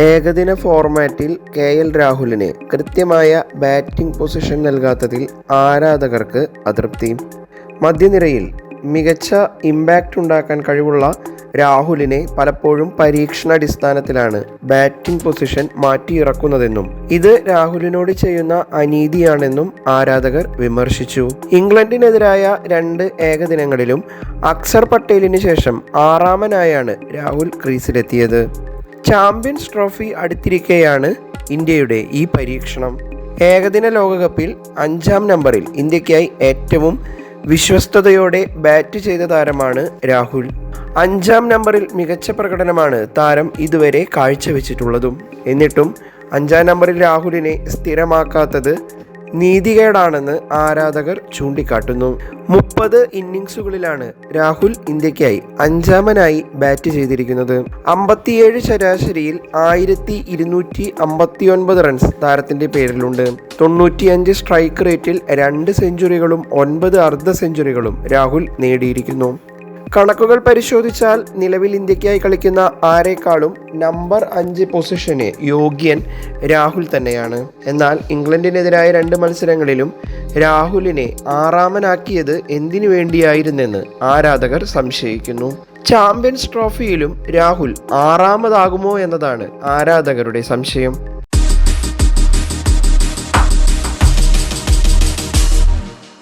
ഏകദിന ഫോർമാറ്റിൽ K L രാഹുലിന് കൃത്യമായ ബാറ്റിംഗ് പൊസിഷൻ നൽകാത്തതിൽ ആരാധകർക്ക് അതൃപ്തി. മധ്യനിരയിൽ മികച്ച ഇമ്പാക്റ്റ് ഉണ്ടാക്കാൻ കഴിവുള്ള രാഹുലിനെ പലപ്പോഴും പരീക്ഷണാടിസ്ഥാനത്തിലാണ് ബാറ്റിംഗ് പൊസിഷൻ മാറ്റിയിറക്കുന്നതെന്നും ഇത് രാഹുലിനോട് ചെയ്യുന്ന അനീതിയാണെന്നും ആരാധകർ വിമർശിച്ചു. ഇംഗ്ലണ്ടിനെതിരായ രണ്ട് ഏകദിനങ്ങളിലും അക്സർ പട്ടേലിന് ശേഷം ആറാമനായാണ് രാഹുൽ ക്രീസിലെത്തിയത്. ചാമ്പ്യൻസ് ട്രോഫി അടുത്തിരിക്കെയാണ് ഇന്ത്യയുടെ ഈ പരീക്ഷണം. ഏകദിന ലോകകപ്പിൽ അഞ്ചാം നമ്പറിൽ ഇന്ത്യക്കായി ഏറ്റവും വിശ്വസ്തയോടെ ബാറ്റ് ചെയ്ത താരമാണ് രാഹുൽ. അഞ്ചാം നമ്പറിൽ മികച്ച പ്രകടനമാണ് താരം ഇതുവരെ കാഴ്ചവെച്ചിട്ടുള്ളതും. എന്നിട്ടും അഞ്ചാം നമ്പറിൽ രാഹുലിനെ സ്ഥിരമാക്കാത്തത് നീതികേടാണെന്ന് ആരാധകർ ചൂണ്ടിക്കാട്ടുന്നു. മുപ്പത് ഇന്നിങ്സുകളിലാണ് രാഹുൽ ഇന്ത്യക്കായി അഞ്ചാമനായി ബാറ്റ് ചെയ്തിരിക്കുന്നത്. അമ്പത്തിയേഴ് ശരാശരിയിൽ ആയിരത്തി ഇരുന്നൂറ്റി അമ്പത്തിയൊൻപത് റൺസ് താരത്തിന്റെ പേരിലുണ്ട്. തൊണ്ണൂറ്റിയഞ്ച് സ്ട്രൈക്ക് റേറ്റിൽ രണ്ട് സെഞ്ചുറികളും ഒൻപത് അർദ്ധ സെഞ്ചുറികളും രാഹുൽ നേടിയിരിക്കുന്നു. കണക്കുകൾ പരിശോധിച്ചാൽ നിലവിൽ ഇന്ത്യക്കായി കളിക്കുന്ന ആരെക്കാളും നമ്പർ അഞ്ച് പൊസിഷന് യോഗ്യൻ രാഹുൽ തന്നെയാണ്. എന്നാൽ ഇംഗ്ലണ്ടിനെതിരായ രണ്ട് മത്സരങ്ങളിലും രാഹുലിനെ ആറാമനാക്കിയത് എന്തിനു വേണ്ടിയായിരുന്നെന്ന് ആരാധകർ സംശയിക്കുന്നു. ചാമ്പ്യൻസ് ട്രോഫിയിലും രാഹുൽ ആറാമതാകുമോ എന്നതാണ് ആരാധകരുടെ സംശയം.